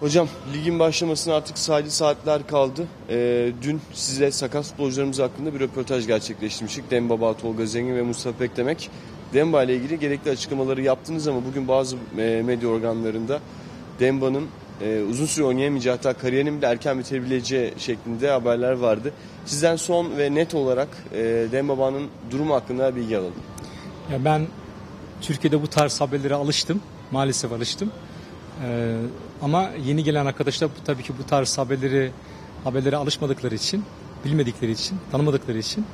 Hocam ligin başlamasına artık sayılı saatler kaldı. Ee, dün size sakat futbolcularımız hakkında bir röportaj gerçekleştirmiştik. Dembaba, Tolga Zengin ve Mustafa Pekdemek. Demba ile ilgili gerekli açıklamaları yaptınız ama bugün bazı e, medya organlarında Demba'nın e, uzun süre oynayamayacağı hatta kariyerinin bile erken bitebileceği şeklinde haberler vardı. Sizden son ve net olarak e, Dembaba'nın durumu hakkında bilgi alalım. Ya ben Türkiye'de bu tarz haberlere alıştım. Maalesef alıştım. Ee, ama yeni gelen arkadaşlar tabii ki bu tarz haberleri haberlere alışmadıkları için, bilmedikleri için, tanımadıkları için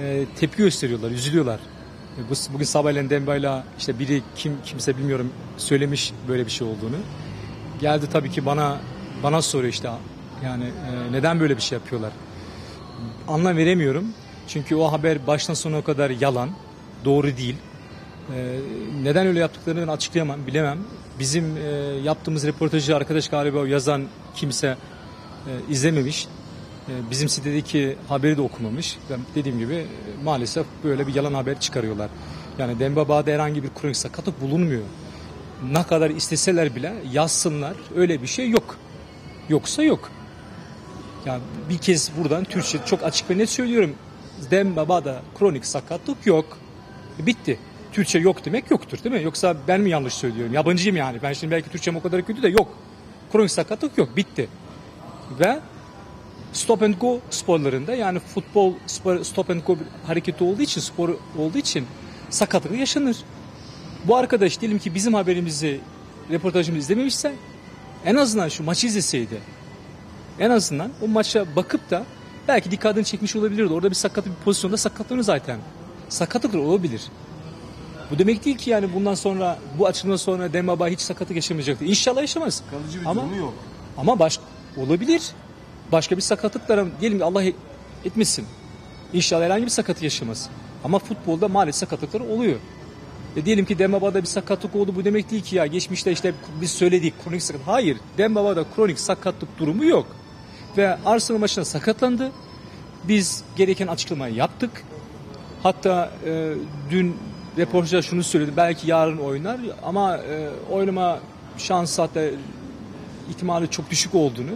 e, tepki gösteriyorlar, üzülüyorlar. E, bu, bugün sabahleyin Demba'yla işte biri kim kimse bilmiyorum söylemiş böyle bir şey olduğunu. Geldi tabii ki bana bana soruyor işte yani e, neden böyle bir şey yapıyorlar. Anlam veremiyorum. Çünkü o haber baştan sona kadar yalan, doğru değil. Ee, neden öyle yaptıklarını ben açıklayamam, bilemem. Bizim e, yaptığımız röportajı arkadaş galiba yazan kimse e, izlememiş. E, bizim sitedeki haberi de okumamış. Ben dediğim gibi e, maalesef böyle bir yalan haber çıkarıyorlar. Yani Dembaba'da herhangi bir kronik sakatlık bulunmuyor. Ne kadar isteseler bile yazsınlar öyle bir şey yok. Yoksa yok. Yani bir kez buradan Türkçe çok açık ve net söylüyorum. Dembaba'da kronik sakatlık yok. Bitti. Türkçe yok demek yoktur değil mi? Yoksa ben mi yanlış söylüyorum? Yabancıyım yani. Ben şimdi belki Türkçem o kadar kötü de yok. Kronik sakatlık yok. Bitti. Ve stop and go sporlarında yani futbol spor, stop and go hareketi olduğu için spor olduğu için sakatlık yaşanır. Bu arkadaş diyelim ki bizim haberimizi reportajımızı izlememişse en azından şu maçı izleseydi en azından o maça bakıp da belki dikkatini çekmiş olabilirdi. Orada bir sakat bir pozisyonda sakatlanır zaten. Sakatlık olabilir. Bu demek değil ki yani bundan sonra bu açılımdan sonra Dembaba hiç sakatlık yaşamayacaktır. İnşallah yaşamaz. Kalıcı bir Ama- durumu yok. Ama baş, olabilir. Başka bir sakatlıklara diyelim ki Allah etmesin. İnşallah herhangi bir sakatlık yaşamaz. Ama futbolda maalesef sakatlıklar oluyor. E diyelim ki Dembaba'da bir sakatlık oldu bu demek değil ki ya geçmişte işte biz söyledik kronik sakat. Hayır Dembaba'da kronik sakatlık durumu yok. Ve Arsenal maçında sakatlandı. Biz gereken açıklamayı yaptık. Hatta e, dün reportajda şunu söyledi. Belki yarın oynar ama e, oynama şansı hatta ihtimali çok düşük olduğunu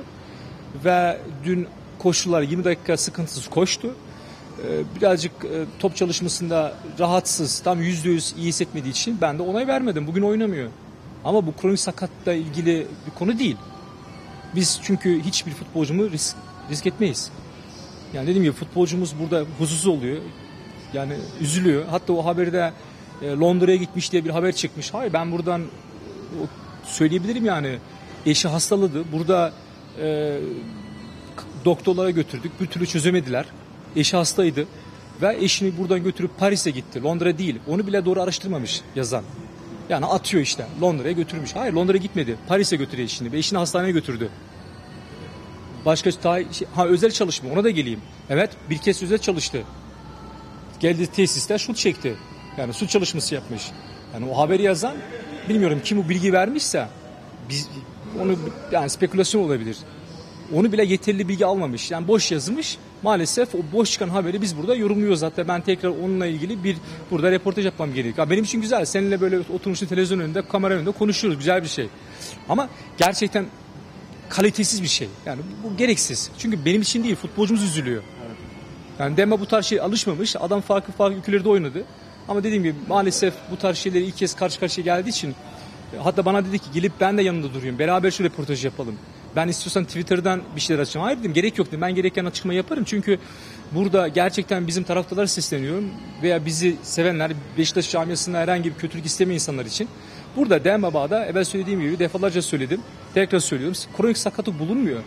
ve dün koşular 20 dakika sıkıntısız koştu. Ee, Birazcık e, top çalışmasında rahatsız, tam %100 iyi hissetmediği için ben de onay vermedim. Bugün oynamıyor. Ama bu kronik sakatla ilgili bir konu değil. Biz çünkü hiçbir futbolcumu risk, risk etmeyiz. Yani dediğim gibi futbolcumuz burada huzursuz oluyor. Yani üzülüyor. Hatta o haberde e, Londra'ya gitmiş diye bir haber çıkmış. Hayır ben buradan söyleyebilirim yani. Eşi hastaladı. Burada e, doktorlara götürdük. Bir türlü çözemediler. Eşi hastaydı. Ve eşini buradan götürüp Paris'e gitti. Londra değil. Onu bile doğru araştırmamış yazan. Yani atıyor işte. Londra'ya götürmüş. Hayır Londra'ya gitmedi. Paris'e götürüyor eşini. Ve eşini hastaneye götürdü. Başka şey- ha özel çalışma ona da geleyim. Evet bir kez özel çalıştı. Geldi tesiste şut çekti. Yani su çalışması yapmış. Yani o haberi yazan bilmiyorum kim bu bilgi vermişse biz onu yani spekülasyon olabilir. Onu bile yeterli bilgi almamış. Yani boş yazmış. Maalesef o boş çıkan haberi biz burada yorumluyoruz. Hatta ben tekrar onunla ilgili bir burada reportaj yapmam gerekiyor. Benim için güzel. Seninle böyle oturmuşsun televizyon önünde, kamera önünde konuşuyoruz. Güzel bir şey. Ama gerçekten kalitesiz bir şey. Yani bu gereksiz. Çünkü benim için değil, futbolcumuz üzülüyor. Yani Demba bu tarz şey alışmamış. Adam farklı farklı ülkelerde oynadı. Ama dediğim gibi maalesef bu tarz şeyleri ilk kez karşı karşıya geldiği için e, hatta bana dedi ki gelip ben de yanında durayım. Beraber şu röportajı yapalım. Ben istiyorsan Twitter'dan bir şeyler açacağım. Hayır dedim gerek yok dedim. Ben gereken açıklamayı yaparım. Çünkü burada gerçekten bizim taraftarlara sesleniyorum. Veya bizi sevenler Beşiktaş camiasında herhangi bir kötülük istemeyen insanlar için. Burada Dembaba'da evvel söylediğim gibi defalarca söyledim. Tekrar söylüyorum. Kronik sakatlık bulunmuyor.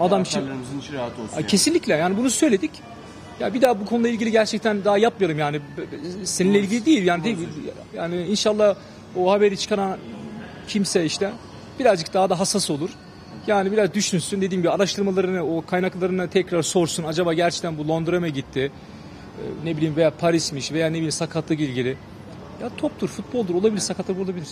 Adam için Taraftarlarımızın içi rahat olsun. Kesinlikle yani bunu söyledik. Ya bir daha bu konuyla ilgili gerçekten daha yapmayalım yani seninle ilgili değil yani değil, yani inşallah o haberi çıkaran kimse işte birazcık daha da hassas olur. Yani biraz düşünsün dediğim gibi araştırmalarını o kaynaklarını tekrar sorsun. Acaba gerçekten bu Londra'ya mı gitti? Ee, Ne bileyim veya Paris'miş veya ne bileyim sakatlık ilgili. Ya toptur, futboldur olabilir sakatlık olabilir.